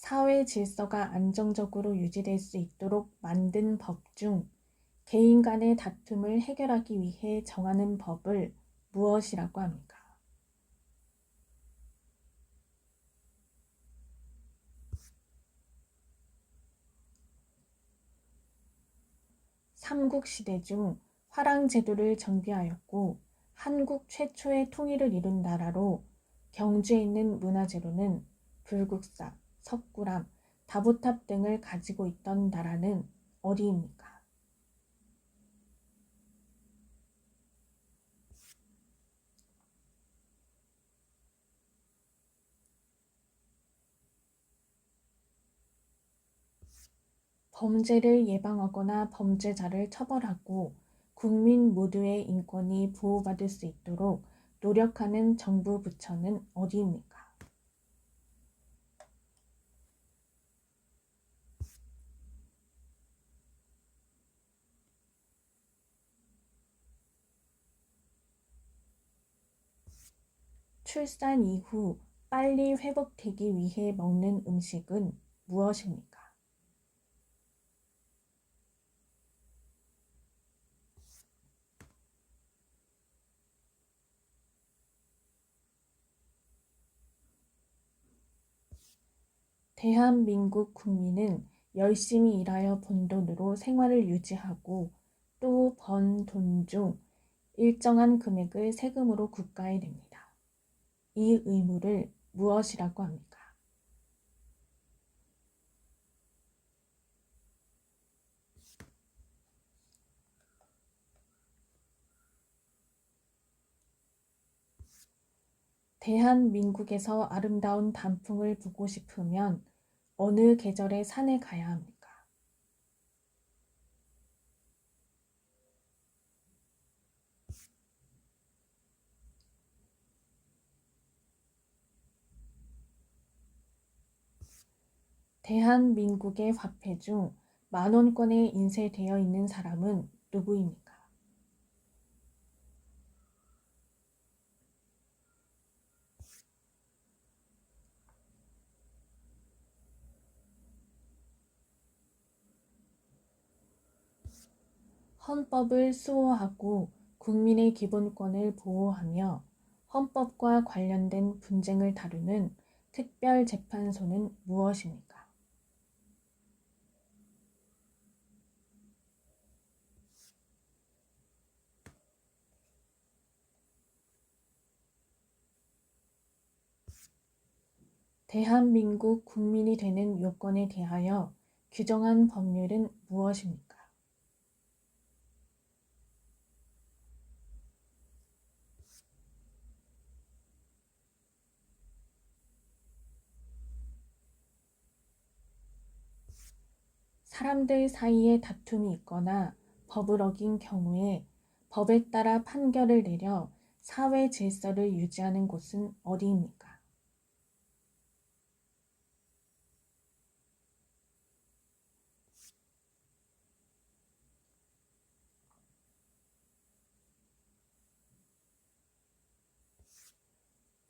사회 질서가 안정적으로 유지될 수 있도록 만든 법 중 개인 간의 다툼을 해결하기 위해 정하는 법을 무엇이라고 합니까? 삼국시대 중 화랑제도를 정비하였고 한국 최초의 통일을 이룬 나라로 경주에 있는 문화재로는 불국사, 석굴암, 다보탑 등을 가지고 있던 나라는 어디입니까? 범죄를 예방하거나 범죄자를 처벌하고 국민 모두의 인권이 보호받을 수 있도록 노력하는 정부 부처는 어디입니까? 출산 이후 빨리 회복되기 위해 먹는 음식은 무엇입니까? 대한민국 국민은 열심히 일하여 번 돈으로 생활을 유지하고 또 번 돈 중 일정한 금액을 세금으로 국가에 냅니다. 이 의무를 무엇이라고 합니까? 대한민국에서 아름다운 단풍을 보고 싶으면 어느 계절에 산에 가야 합니까? 대한민국의 화폐 중 만원권에 인쇄되어 있는 사람은 누구입니까? 헌법을 수호하고 국민의 기본권을 보호하며 헌법과 관련된 분쟁을 다루는 특별재판소는 무엇입니까? 대한민국 국민이 되는 요건에 대하여 규정한 법률은 무엇입니까? 사람들 사이에 다툼이 있거나 법을 어긴 경우에 법에 따라 판결을 내려 사회 질서를 유지하는 곳은 어디입니까?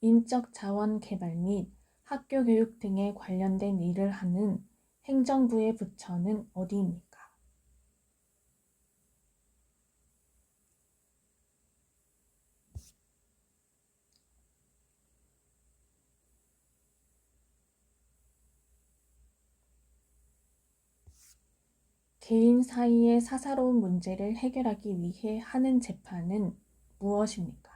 인적 자원 개발 및 학교 교육 등에 관련된 일을 하는 행정부의 부처는 어디입니까? 개인 사이의 사사로운 문제를 해결하기 위해 하는 재판은 무엇입니까?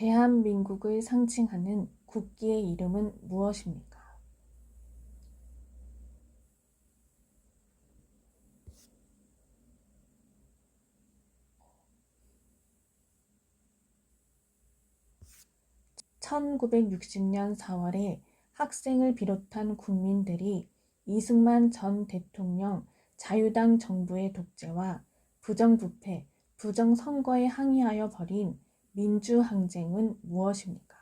대한민국을 상징하는 국기의 이름은 무엇입니까? (1960년 4월에) 학생을 비롯한 국민들이 이승만 전 대통령 자유당 정부의 독재와 부정부패, 부정선거에 항의하여 벌인 민주항쟁은 무엇입니까?